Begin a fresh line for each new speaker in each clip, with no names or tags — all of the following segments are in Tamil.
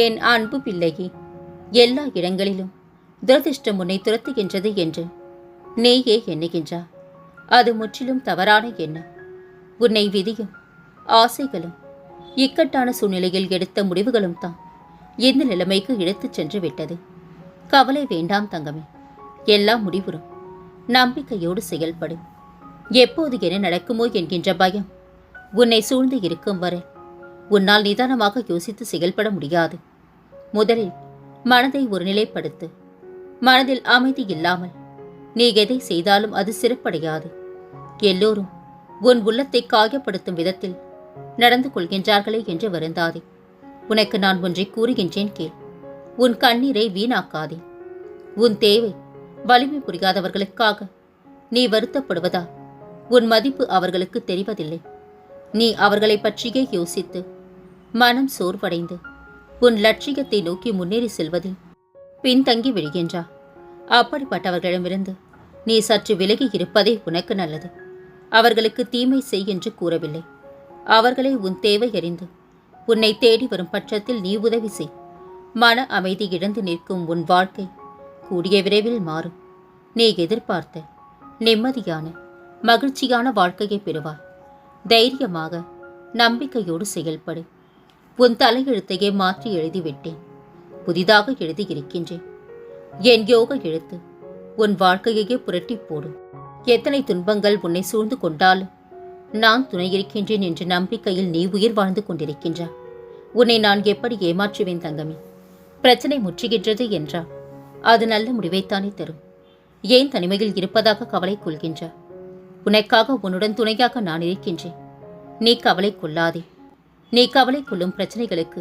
என் அன்பு பிள்ளையே எல்லா இடங்களிலும் துரதிர்ஷ்டம் உன்னை துரத்துகின்றது என்று நீயே எண்ணுகின்றா. அது முற்றிலும் தவறான எண்ணம். உன்னை விதியும் ஆசைகளும் இக்கட்டான சூழ்நிலையில் எடுத்த முடிவுகளும் தான் இந்த நிலைமைக்கு இழுத்துச் சென்று விட்டது. கவலை வேண்டாம் தங்கமே எல்லாம் முடிவுறும். நம்பிக்கையோடு செயல்படும் எப்போது என்ன நடக்குமோ என்கின்ற பயம் உன்னை சூழ்ந்து இருக்கும் வரை உன்னால் நிதானமாக யோசித்து செயல்பட முடியாது. முதலில் மனதை ஒருநிலைப்படுத்து. மனதில் அமைதி இல்லாமல். நீ எதை செய்தாலும் அது சிறப்படையாது. எல்லோரும் உன் உள்ளத்தை காயப்படுத்தும் விதத்தில் நடந்து கொள்கின்றார்களே என்று வருந்தாதே. உனக்கு நான் ஒன்றை கூறுகின்றேன் கேள். உன் கண்ணீரை வீணாக்காதே. உன் தேவை வலிமை புரியாதவர்களுக்காக நீ வருத்தப்படுவதா? உன் மதிப்பு அவர்களுக்கு தெரிவதில்லை. நீ அவர்களை பற்றியே யோசித்து மனம் சோர்வடைந்து உன் லட்சியத்தை நோக்கி முன்னேறி செல்வதில் பின்தங்கி விடுகின்றா. அப்படிப்பட்டவர்களிடமிருந்து நீ சற்று விலகி இருப்பதே உனக்கு நல்லது. அவர்களுக்கு தீமை செய் என்று கூறவில்லை. அவர்களே உன் தேவை அறிந்து உன்னை தேடி வரும் பட்சத்தில் நீ உதவி செய். மன அமைதி இழந்து நிற்கும் உன் வாழ்க்கை கூடிய விரைவில் மாறும். நீ எதிர்பார்த்த நிம்மதியான மகிழ்ச்சியான வாழ்க்கையை பெறுவாய். தைரியமாக நம்பிக்கையோடு செயல்படு. உன் தலையெழுத்தையே மாற்றி எழுதிவிட்டேன். புதிதாக எழுதியிருக்கின்றேன். என் யோக எழுத்து உன் வாழ்க்கையையே புரட்டி போடும் எத்தனை துன்பங்கள் உன்னை சூழ்ந்து கொண்டாலும் நான் துணை இருக்கின்றேன் என்ற நம்பிக்கையில் நீ உயிர் வாழ்ந்து கொண்டிருக்கின்றாய். உன்னை நான் எப்படி ஏமாற்றுவேன் தங்கமே? பிரச்சனை முற்றுகின்றது என்றால் அது நல்ல முடிவைத்தானே தரும். ஏன் தனிமையில் இருப்பதாக கவலை கொள்கின்றாய்? உனக்காக உன்னுடன் துணையாக நான் இருக்கின்றேன். நீ கவலை கொள்ளாதே. நீ கவலை கொள்ளும் பிரச்சனைகளுக்கு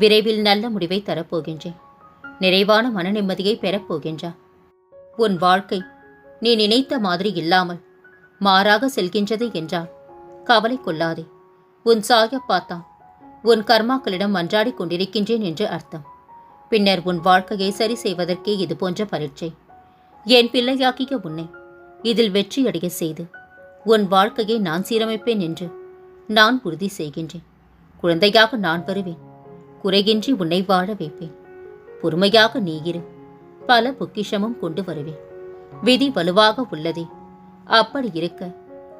விரைவில் நல்ல முடிவை தரப்போகின்றேன். நிறைவான மன நிம்மதியை பெறப்போகின்றா உன் வாழ்க்கை நீ நினைத்த மாதிரி இல்லாமல் மாறாக செல்கின்றது என்றால் கவலை கொள்ளாதே. உன் சாயப்பாத்தான் உன் கர்மாக்களிடம் மன்றாடிக் கொண்டிருக்கின்றேன் என்று அர்த்தம். பின்னர் உன் வாழ்க்கையை சரி செய்வதற்கே இது போன்ற பரீட்சை. என் பிள்ளையாக்கிய உன்னை இதில் வெற்றியடைய செய்து உன் வாழ்க்கையை நான் சீரமைப்பேன் என்று நான் உறுதி செய்கின்றேன். குழந்தையாக நான் வருவேன். குறைகின்றி உன்னை வாழ வைப்பேன். பொறுமையாக நீ இரு. பல பொக்கிஷமும் கொண்டு வருவேன். விதி வலுவாக உள்ளதே. அப்படி இருக்க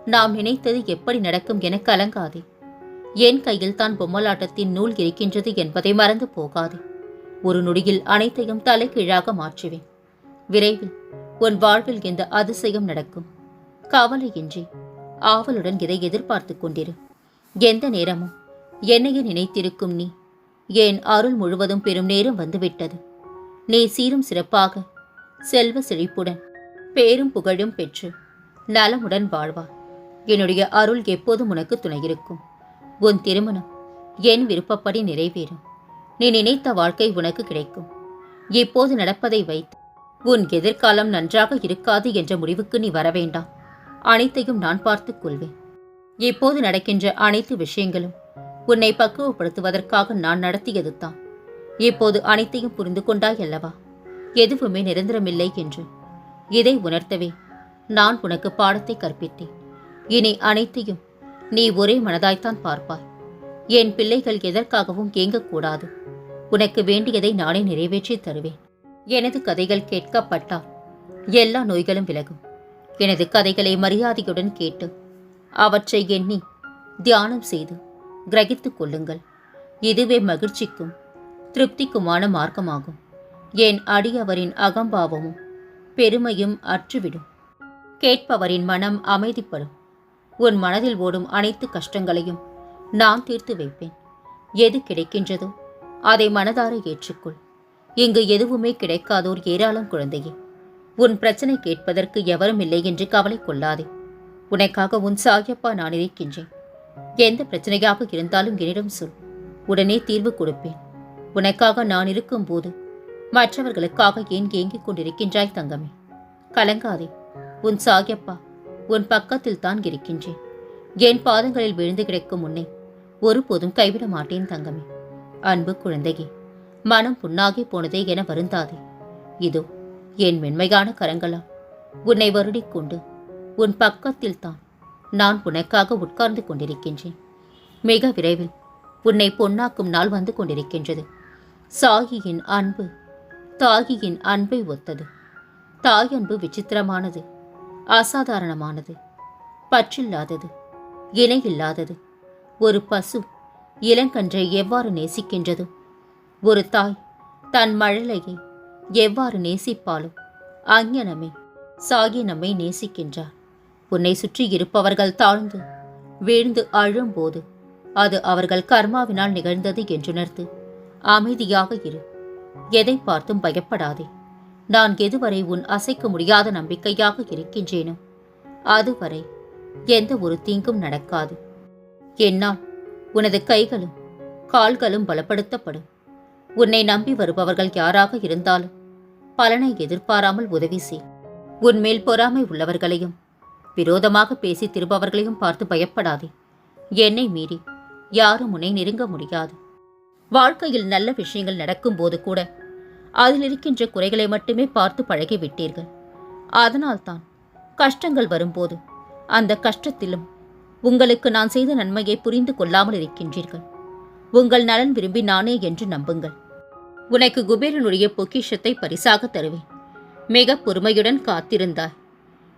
நாம் நினைத்தது எப்படி நடக்கும் என கலங்காதே. என் கையில் தான் பொம்மலாட்டத்தின் நூல் இருக்கின்றது என்பதை மறந்து போகாதே. ஒரு நொடியில் அனைத்தையும் தலைகீழாக மாற்றுவேன். விரைவில் உன் வாழ்வில் இந்த அதிசயம் நடக்கும்? கவலையின்றி ஆவலுடன் இதை எதிர்பார்த்து கொண்டிரு. எந்த நேரமும் என்னையே நினைத்திருக்கும் நீ. என் அருள் முழுவதும் பெரும் நேரம் வந்துவிட்டது? நீ சீரும் சிறப்பாக செல்வ செழிப்புடன் பேரும் புகழும் பெற்று நலமுடன் வாழ்வா. என்னுடைய அருள் எப்போதும் உனக்கு துணையிருக்கும் உன் திருமணம் என் விருப்பப்படி நிறைவேறும். நீ நினைத்த வாழ்க்கை உனக்கு கிடைக்கும். இப்போது நடப்பதை வைத்து உன் எதிர்காலம் நன்றாக இருக்காது என்ற முடிவுக்கு நீ வரவேண்டாம் அனைத்தையும் நான் பார்த்துக் கொள்வேன். இப்போது நடக்கின்ற அனைத்து விஷயங்களும் உன்னை பக்குவப்படுத்துவதற்காக நான் நடத்தியது தான். இப்போது அனைத்தையும் புரிந்து கொண்டாய் அல்லவா? எதுவுமே நிரந்தரமில்லை என்று. இதை உணர்த்தவே நான் உனக்கு பாடத்தை கற்பித்தேன். இனி அனைத்தையும் நீ ஒரே மனதாய்த்தான் பார்ப்பாய். என் பிள்ளைகள் எதற்காகவும் ஏங்கக்கூடாது. உனக்கு வேண்டியதை நானே நிறைவேற்றி தருவேன். எனது கதைகள் கேட்கப்பட்டால் எல்லா நோய்களும் விலகும். எனது கதைகளை மரியாதையுடன் கேட்டு அவற்றை எண்ணி தியானம் செய்து கிரகித்துக் கொள்ளுங்கள். இதுவே மகிழ்ச்சிக்கும் திருப்திக்குமான மார்க்கமாகும். என் அடியவரின் அகம்பாவமும் பெருமையும் அற்றுவிடும். கேட்பவரின் மனம் அமைதிப்படும். உன் மனதில் ஓடும் அனைத்து கஷ்டங்களையும் நான் தீர்த்து வைப்பேன். எது கிடைக்கின்றதோ அதை மனதார ஏற்றுக்கொள். இங்கு எதுவுமே கிடைக்காதோர் ஏராளம் குழந்தையே. உன் பிரச்சனை கேட்பதற்கு எவரும் இல்லை என்று கவலை கொள்ளாதே. உனக்காக உன் சாயப்பா நான் இருக்கின்றேன். எந்த பிரச்சனையாக இருந்தாலும் என்னிடம் சொல். உடனே தீர்வு கொடுப்பேன். உனக்காக நான் இருக்கும்போது மற்றவர்களுக்காக ஏன் ஏங்கிக் கொண்டிருக்கின்றாய் தங்கமே? கலங்காதே. உன் சாகியப்பா உன் பக்கத்தில் தான் இருக்கின்றேன். என் பாதங்களில் விழுந்து கிடக்கும் உன்னை ஒருபோதும் கைவிட மாட்டேன் தங்கமே. அன்பு குழந்தையே மனம் புண்ணாகி போனதே என வருந்தாதே. இதோ என் மென்மையான கரங்களால் உன்னை வருடிக் கொண்டு உன் பக்கத்தில் தான் நான் உனக்காக உட்கார்ந்து கொண்டிருக்கின்றேன். மிக விரைவில் உன்னை பொன்னாக்கும் நாள் வந்து கொண்டிருக்கின்றது. சாகியின் அன்பு தாகியின் அன்பை ஒத்தது. தாயன்பு விசித்திரமானது அசாதாரணமானது பற்றில்லாதது இணையில்லாதது. ஒரு பசு இளங்கன்றை எவ்வாறு நேசிக்கின்றதோ? ஒரு தாய் தன் மழலையை எவ்வாறு நேசிப்பாலும் அஞ்ஞனமே சாகி நம்மை நேசிக்கின்றார் உன்னை சுற்றி இருப்பவர்கள் தாழ்ந்து வீழ்ந்து அழும்போது அது அவர்கள் கர்மாவினால் நிகழ்ந்தது என்றுணர்த்து அமைதியாக இரு. எதை பார்த்தும் பயப்படாதே. நான் எதுவரை உன் அசைக்க முடியாத நம்பிக்கையாக இருக்கின்றேனோ அதுவரை எந்த ஒரு தீங்கும் நடக்காது. என்னால் உனது கைகளும் கால்களும் பலப்படுத்தப்படும். உன்னை நம்பி வருபவர்கள் யாராக இருந்தாலும் பலனை எதிர்பாராமல் உதவி செய். உன்மேல் பொறாமை உள்ளவர்களையும் விரோதமாக பேசி திரும்பவர்களையும் பார்த்து பயப்படாதே. என்னை மீறி யாரும் உன்னை நெருங்க முடியாது. வாழ்க்கையில் நல்ல விஷயங்கள் நடக்கும்போது கூட அதில் இருக்கின்ற குறைகளை மட்டுமே பார்த்து பழகிவிட்டீர்கள். அதனால்தான் கஷ்டங்கள் வரும்போது அந்த கஷ்டத்திலும் உங்களுக்கு நான் செய்த நன்மையை புரிந்து கொள்ளாமல் இருக்கின்றீர்கள். உங்கள் நலன் விரும்பி நானே என்று நம்புங்கள். உனக்கு குபேரனுடைய பொக்கிஷத்தை பரிசாக தருவேன். மிக பொறுமையுடன் காத்திருந்தாய்.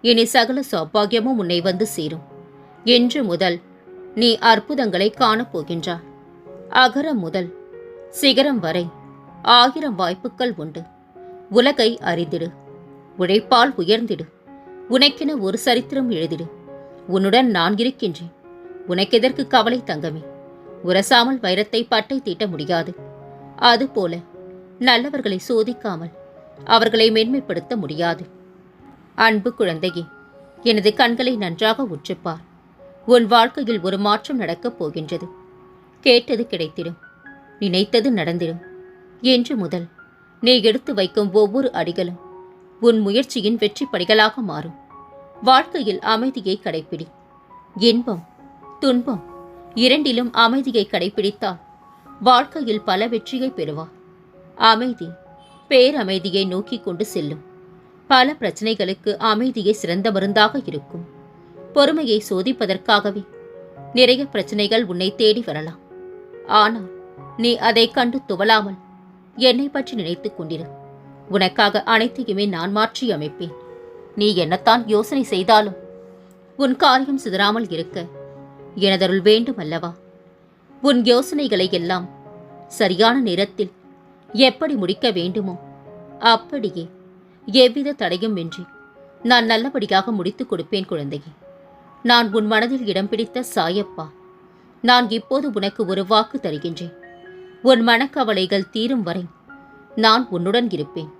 இனி சகல சௌபாகியமும் உன்னை வந்து சேரும். என்று முதல் நீ அற்புதங்களை காணப்போகின்றாய். அகரம் முதல் சிகரம் வரை ஆயிரம் வாய்ப்புகள் உண்டு. உலகை அறிந்திடு. உழைப்பால் உயர்ந்திடு. உனக்கென ஒரு சரித்திரம் எழுதிடு. உன்னுடன் நான் இருக்கின்றேன். உனக்கெதற்கு கவலை தங்கமே? உரசாமல் வைரத்தை பட்டை தீட்ட முடியாது. அதுபோல நல்லவர்களை சோதிக்காமல் அவர்களை மேன்மைப்படுத்த முடியாது. அன்பு குழந்தையே எனது கண்களை நன்றாக உற்றுப்பார். உன் வாழ்க்கையில் ஒரு மாற்றம் நடக்கப் போகின்றது. கேட்டது கிடைத்திடும். நினைத்தது நடந்திடும். என்று முதல் நீ எடுத்து வைக்கும் ஒவ்வொரு அடிகளும் உன் முயற்சியின் வெற்றி படிகளாக மாறும். வாழ்க்கையில் அமைதியை கடைப்பிடி. இன்பம் துன்பம் இரண்டிலும் அமைதியை கடைப்பிடித்தால் வாழ்க்கையில் பல வெற்றியை பெறுவார் அமைதி பேரமைதியை நோக்கி கொண்டு செல்லும். பல பிரச்சனைகளுக்கு அமைதியே சிறந்த மருந்தாக இருக்கும். பொறுமையை சோதிப்பதற்காகவே நிறைய பிரச்சனைகள் உன்னை தேடி வரலாம். ஆனால் நீ அதை கண்டு துவலாமல் என்னை பற்றி நினைத்துக் கொண்டிரு. உனக்காக அனைத்தையுமே நான் மாற்றி அமைப்பேன். நீ என்னத்தான் யோசனை செய்தாலும் உன் காரியம் சிதறாமல் இருக்க எனதருள் வேண்டும் அல்லவா? உன் யோசனைகளை எல்லாம் சரியான நேரத்தில் எப்படி முடிக்க வேண்டுமோ அப்படியே எவ்வித தடையும் இன்றி நான் நல்லபடியாக முடித்துக் கொடுப்பேன் குழந்தையே. நான் உன் மனதில் இடம் பிடித்த சாயப்பா. நான் இப்போது உனக்கு ஒரு வாக்கு தருகின்றேன். உன் மனக்கவலைகள் தீரும் வரை நான் உன்னுடன் இருப்பேன்.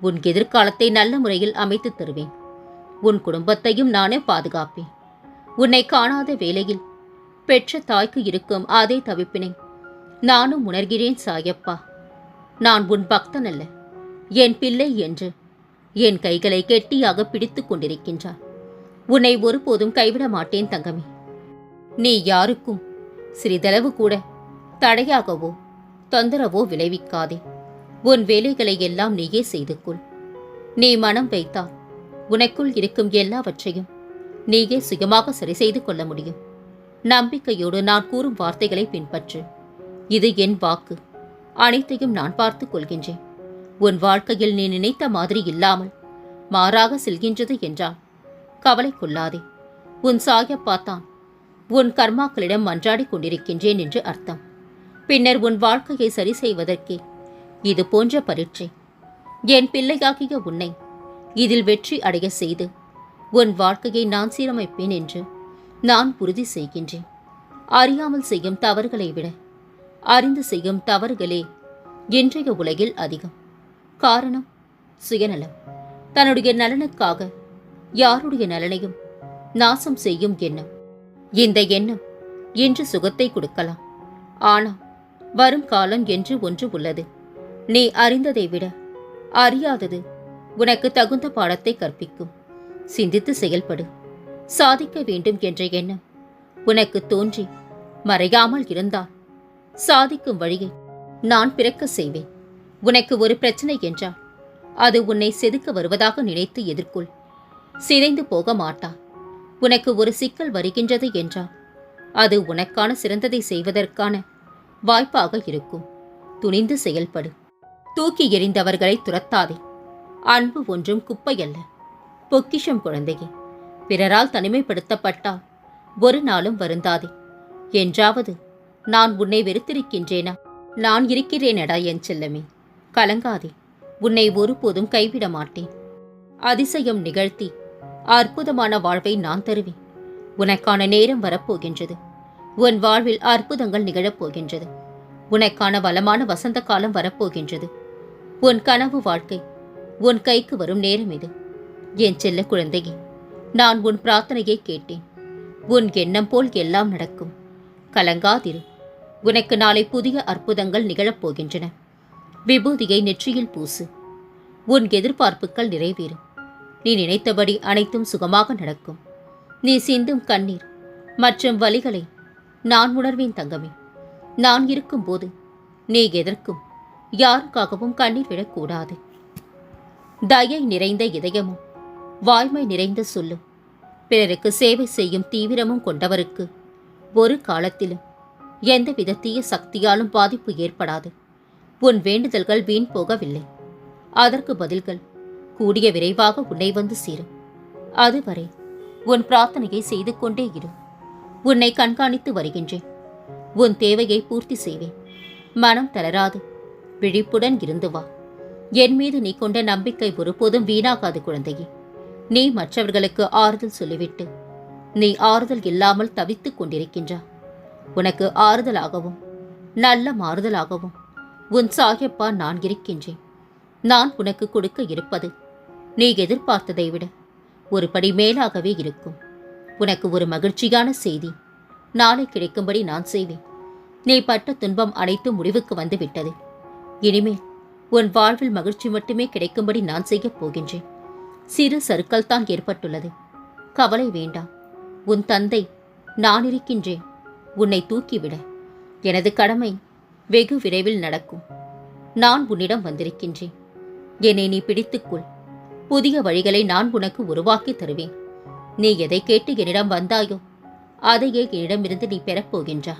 உன் எதிர்காலத்தை நல்ல முறையில் அமைத்துத் தருவேன். உன் குடும்பத்தையும் நானே பாதுகாப்பேன். உன்னை காணாத வேளையில் பெற்ற தாய்க்கு இருக்கும் அதே தவிப்பினை நானும் உணர்கிறேன் சாயப்பா. நான் உன் பக்தன் அல்ல என் பிள்ளை என்று என் கைகளை கெட்டியாக பிடித்துக் கொண்டிருக்கின்றார் உன்னை ஒருபோதும் கைவிட மாட்டேன் தங்கமே. நீ யாருக்கும் சிறிதளவு கூட தடையாகவோ தொந்தரவோ விளைவிக்காதே. உன் வேலைகளை எல்லாம் நீயே செய்து கொள். நீ மனம் வைத்தால் உனக்குள் இருக்கும் எல்லாவற்றையும் நீயே சுயமாக சரி செய்து கொள்ள முடியும். நம்பிக்கையோடு நான் கூறும் வார்த்தைகளை பின்பற்று. இது என் வாக்கு. அனைத்தையும் நான் பார்த்துக் கொள்கின்றேன். உன் வாழ்க்கையில் நீ நினைத்த மாதிரி இல்லாமல் மாறாக செல்கின்றது என்றால் கவலை கொள்ளாதே. உன் சாயப்பாத்தான் உன் கர்மாக்களிடம் மன்றாடிக் கொண்டிருக்கின்றேன் என்று அர்த்தம். பின்னர் உன் வாழ்க்கையை சரி செய்வதற்கே இது போன்ற பரீட்சை. என் பிள்ளையாகிய உன்னை இதில் வெற்றி அடைய செய்து உன் வாழ்க்கையை நான் சீரமைப்பேன் என்று நான் உறுதி செய்கின்றேன். அறியாமல் செய்யும் தவறுகளை விட அறிந்து செய்யும் தவறுகளே இன்றைய உலகில் அதிகம். காரணம்? சுயநலம். தன்னுடைய நலனுக்காக யாருடைய நலனையும் நாசம் செய்யும் எண்ணம். இந்த எண்ணம் இன்று சுகத்தை கொடுக்கலாம். ஆனால் வரும் காலம் என்று ஒன்று உள்ளது. நீ அறிந்ததை விட அறியாதது உனக்கு தகுந்த பாடத்தை கற்பிக்கும். சிந்தித்து செயல்படு. சாதிக்க வேண்டும் என்ற எண்ணம் உனக்கு தோன்றி மறையாமல் இருந்தால் சாதிக்கும் வழியை நான் பிறக்க செய்வேன். உனக்கு ஒரு பிரச்சனை என்றால் அது உன்னை செதுக்க வருவதாக நினைத்து எதிர்கொள். சிதைந்து போக மாட்டாய் உனக்கு ஒரு சிக்கல் வருகின்றது என்றால் அது உனக்கான சிறந்ததை செய்வதற்கான வாய்ப்பாக இருக்கும். துணிந்து செயல்படு. தூக்கி எறிந்தவர்களை துரத்தாதே. அன்பு ஒன்றும் குப்பையல்ல. பொக்கிஷம் குழந்தையே. பிறரால் தனிமைப்படுத்தப்பட்டால் ஒரு நாளும் வருந்தாதே. என்றாவது நான் உன்னை வெறுத்திருக்கின்றேனா? நான் இருக்கிறேனடா என் செல்லமே. கலங்காதே. உன்னை ஒருபோதும் கைவிட மாட்டேன். அதிசயம் நிகழ்த்தி அற்புதமான வாழ்வை நான் தருவேன். உனக்கான நேரம் வரப்போகின்றது. உன் வாழ்வில் அற்புதங்கள் நிகழப் போகின்றது உனக்கான வளமான வசந்த காலம் வரப்போகின்றது. உன் கனவு வாழ்க்கை உன் கைக்கு வரும் நேரம் இது. என் செல்ல குழந்தையே நான் உன் பிரார்த்தனையை கேட்டேன். உன் எண்ணம் போல் எல்லாம் நடக்கும். கலங்காதிரு. உனக்கு நாளை புதிய அற்புதங்கள் நிகழப் போகின்றன விபூதியை நெற்றியில் பூசு. உன் எதிர்பார்ப்புகள் நிறைவேறும் நீ நினைத்தபடி அனைத்தும் சுகமாக நடக்கும். நீ சிந்தும் கண்ணீர் மற்றும் வலிகளை நான் உணர்வேன் தங்கமே. நான் இருக்கும்போது நீ எதற்கும் யாருக்காகவும் கண்ணீர் விடக்கூடாது. தயை நிறைந்த இதயமும் வாய்மை நிறைந்த சொல்லும் பிறருக்கு சேவை செய்யும் தீவிரமும் கொண்டவருக்கு ஒரு காலத்திலும் எந்தவித தீய சக்தியாலும் பாதிப்பு ஏற்படாது. உன் வேண்டுதல்கள் வீண் போகவில்லை. அதற்கு பதில்கள் கூடிய விரைவாக உன்னை வந்து சேரும். அதுவரை உன் பிரார்த்தனையை செய்து கொண்டே இரு. உன்னை கண்காணித்து வருகின்றேன். உன் தேவையை பூர்த்தி செய்வேன். மனம் தளராது. விழிப்புடன் இருந்து வா. என் மீது நீ கொண்ட நம்பிக்கை ஒருபோதும் வீணாகாது குழந்தையே. நீ மற்றவர்களுக்கு ஆறுதல் சொல்லிவிட்டு நீ ஆறுதல் இல்லாமல் தவித்துக் கொண்டிருக்கின்றா. உனக்கு ஆறுதலாகவும் நல்ல மாறுதலாகவும் உன் சாயப்பா நான் இருக்கின்றேன். நான் உனக்கு கொடுக்க இருப்பது நீ எதிர்பார்த்ததை விட ஒரு படி மேலாகவே இருக்கும். உனக்கு ஒரு மகிழ்ச்சியான செய்தி நாளை கிடைக்கும்படி நான் செய்வேன். நீ பட்ட துன்பம் அனைத்தும் முடிவுக்கு வந்துவிட்டது. இனிமேல் உன் வாழ்வில் மகிழ்ச்சி மட்டுமே கிடைக்கும்படி நான் செய்யப் போகின்றேன். சிறு சறுக்கல் தான் ஏற்பட்டுள்ளது. கவலை வேண்டாம். உன் தந்தை நான் இருக்கின்றேன். உன்னை தூக்கிவிட எனது கடமை வெகு விரைவில் நடக்கும். நான் உன்னிடம் வந்திருக்கின்றேன். என்னை நீ பிடித்துக்கொள். புதிய வழிகளை நான் உனக்கு உருவாக்கி தருவேன். நீ எதை கேட்டு என்னிடம் வந்தாயோ அதையே என்னிடமிருந்து நீ பெறப்போகின்றா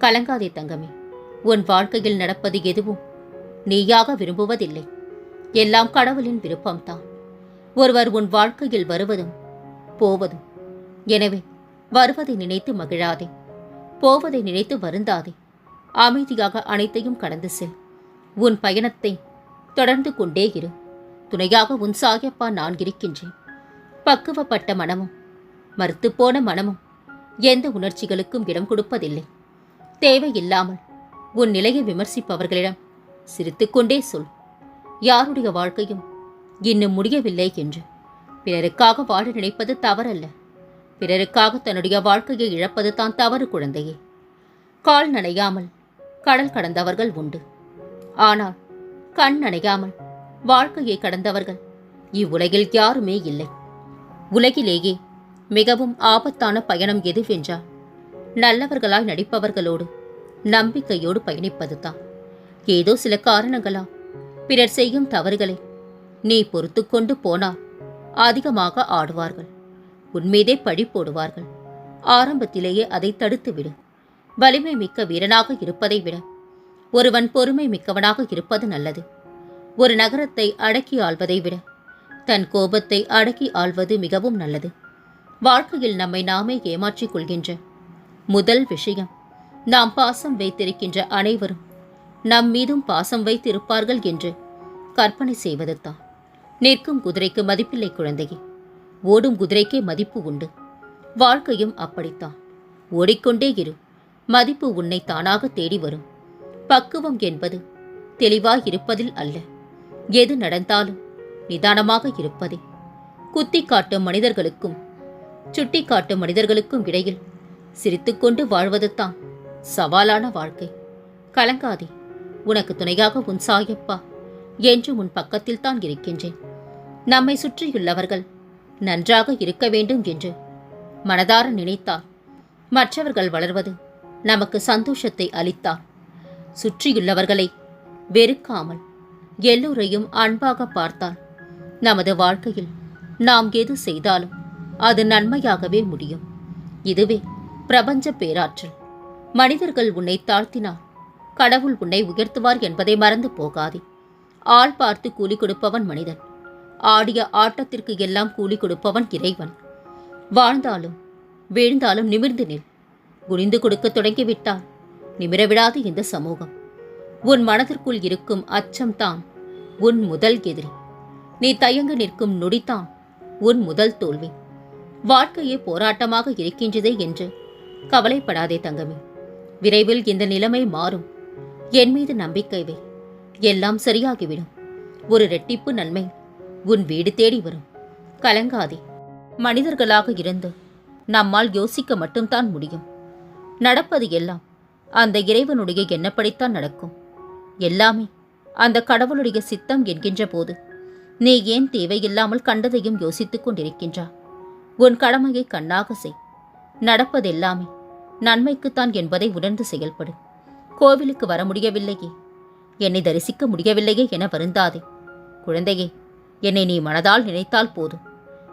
கலங்காதே தங்கமே உன் வாழ்க்கையில் நடப்பது எதுவும் நீயாக விரும்புவதில்லை. எல்லாம் கடவுளின் விருப்பம்தான். ஒருவர் உன் வாழ்க்கையில் வருவதும் போவதும். எனவே வருவதை நினைத்து மகிழாதே. போவதை நினைத்து வருந்தாதே. அமைதியாக அனைத்தையும் கடந்து செல். உன் பயணத்தை தொடர்ந்து கொண்டே இரு. துணையாக உன் சாயப்பா நான் இருக்கின்றேன். பக்குவப்பட்ட மனமும் மறுத்துப்போன மனமும் எந்த உணர்ச்சிகளுக்கும் இடம் கொடுப்பதில்லை. தேவையில்லாமல் உன் நிலையை விமர்சிப்பவர்களிடம் சிரித்துக்கொண்டே சொல். யாருடைய வாழ்க்கையும் இன்னும் முடியவில்லை என்று. பிறருக்காக வாழ நினைப்பது தவறல்ல. பிறருக்காக தன்னுடைய வாழ்க்கையை இழப்பது தான் தவறு குழந்தையே. கால் நனையாமல் கடல் கடந்தவர்கள் உண்டு. ஆனால் கண் அணையாமல் வாழ்க்கையை கடந்தவர்கள் இவ்வுலகில் யாருமே இல்லை. உலகிலேயே மிகவும் ஆபத்தான பயணம் எதுவென்றால் நல்லவர்களாய் நடிப்பவர்களோடு நம்பிக்கையோடு பயணிப்பதுதான். ஏதோ சில காரணங்களா பிறர் செய்யும் தவறுகளை நீ பொறுத்து கொண்டு போனால் அதிகமாக ஆடுவார்கள். உன்மீதே பழி போடுவார்கள். ஆரம்பத்திலேயே அதை தடுத்துவிடு. வலிமை மிக்க வீரனாக இருப்பதை விட ஒருவன் பொறுமை மிக்கவனாக இருப்பது நல்லது. ஒரு நகரத்தை அடக்கி ஆள்வதை விட தன் கோபத்தை அடக்கி ஆள்வது மிகவும் நல்லது. வாழ்க்கையில் நம்மை நாமே ஏமாற்றிக் கொள்கின்ற முதல் விஷயம் நாம் பாசம் வைத்திருக்கின்ற அனைவரும் நம் மீதும் பாசம் வைத்திருப்பார்கள் என்று கற்பனை செய்வதுதான். நிற்கும் குதிரைக்கு மதிப்பில்லை குழந்தையே ஓடும் குதிரைக்கே மதிப்பு உண்டு. வாழ்க்கையும் அப்படித்தான். ஓடிக்கொண்டே இரு. மதிப்பு உன்னை தானாக தேடி வரும். பக்குவம் என்பது தெளிவாயிருப்பதில் அல்ல. எது நடந்தாலும் நிதானமாக இருப்பதே. குத்தி காட்டும் மனிதர்களுக்கும் சுட்டி காட்டும் மனிதர்களுக்கும் இடையில் சிரித்துக்கொண்டு வாழ்வதுதான் சவாலான வாழ்க்கை. கலங்காதே உனக்கு துணையாக உன் சாயப்பா என்று உன் பக்கத்தில் தான் இருக்கின்றேன். நம்மை சுற்றியுள்ளவர்கள் நன்றாக இருக்க வேண்டும் என்று மனதார நினைத்தால் மற்றவர்கள் வளர்வது நமக்கு சந்தோஷத்தை அளித்தார். சுற்றியுள்ளவர்களை வெறுக்காமல் எல்லோரையும் அன்பாக பார்த்தார். நமது வாழ்க்கையில் நாம் எது செய்தாலும் அது நன்மையாகவே முடியும். இதுவே பிரபஞ்ச பேராற்றல். மனிதர்கள் உன்னை தாழ்த்தினார். கடவுள் உன்னை உயர்த்துவார் என்பதை மறந்து போகாதே. ஆள் பார்த்து கூலி கொடுப்பவன் மனிதன். ஆடிய ஆட்டத்திற்கு எல்லாம் கூலி கொடுப்பவன் இறைவன். வாழ்ந்தாலும் வீழ்ந்தாலும் நிமிர்ந்து நில். குனிந்து கொடுக்க தொடங்கிவிட்டால் நிமிரவிடாது இந்த சமூகம். உன் மனதிற்குள் இருக்கும் அச்சம்தான் உன் முதல் எதிரி. நீ தயங்க நிற்கும் நொடித்தான் உன் முதல் தோல்வி. வாழ்க்கையே போராட்டமாக இருக்கின்றதே என்று கவலைப்படாதே தங்கமே. விரைவில் இந்த நிலைமை மாறும். என் மீது நம்பிக்கை வை. எல்லாம் சரியாகிவிடும். ஒரு ரெட்டிப்பு நன்மை உன் வீடு தேடி வரும். கலங்காதே. மனிதர்களாக இருந்து நம்மால் யோசிக்க மட்டும்தான் முடியும். நடப்பது எல்லாம் அந்த இறைவனுடைய எண்ணப்படித்தான் நடக்கும். எல்லாமே அந்த கடவுளுடைய சித்தம் என்கின்ற போது நீ ஏன் தேவையில்லாமல் கண்டதையும் யோசித்துக் கொண்டிருக்கின்றா உன் கடமையை கண்ணாக செய். நடப்பதெல்லாமே நன்மைக்குத்தான் என்பதை உணர்ந்து செயல்படு. கோவிலுக்கு வர முடியவில்லையே. என்னை தரிசிக்க முடியவில்லையே என வருந்தாதே. குழந்தையே என்னை நீ மனதால் நினைத்தால் போதும்.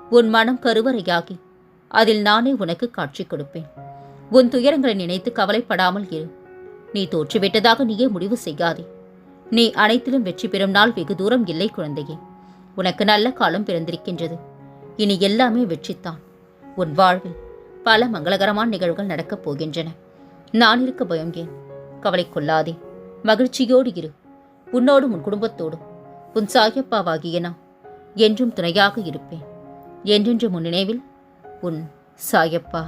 உன் மனம் கருவறையாகி அதில் நானே உனக்கு காட்சி கொடுப்பேன். உன் துயரங்களை நினைத்து கவலைப்படாமல் இரு. நீ தோற்றுவிட்டதாக நீயே முடிவு செய்யாதே. நீ அனைத்திலும் வெற்றி பெறும் நாள் வெகு தூரம் இல்லை குழந்தையே. உனக்கு நல்ல காலம் பிறந்திருக்கின்றது. இனி எல்லாமே வெற்றித்தான். உன் வாழ்வில் பல மங்களகரமான நிகழ்வுகள் நடக்கப் போகின்றன. நான் இருக்க பயம் ஏன்? கவலை கொள்ளாதே. மகிழ்ச்சியோடு இரு. உன்னோடும் உன் குடும்பத்தோடும். உன் சாயப்பாவாகிய நான் என்றும் துணையாக இருப்பேன். என்றென்று முன் நினைவில் உன் சாயப்பா.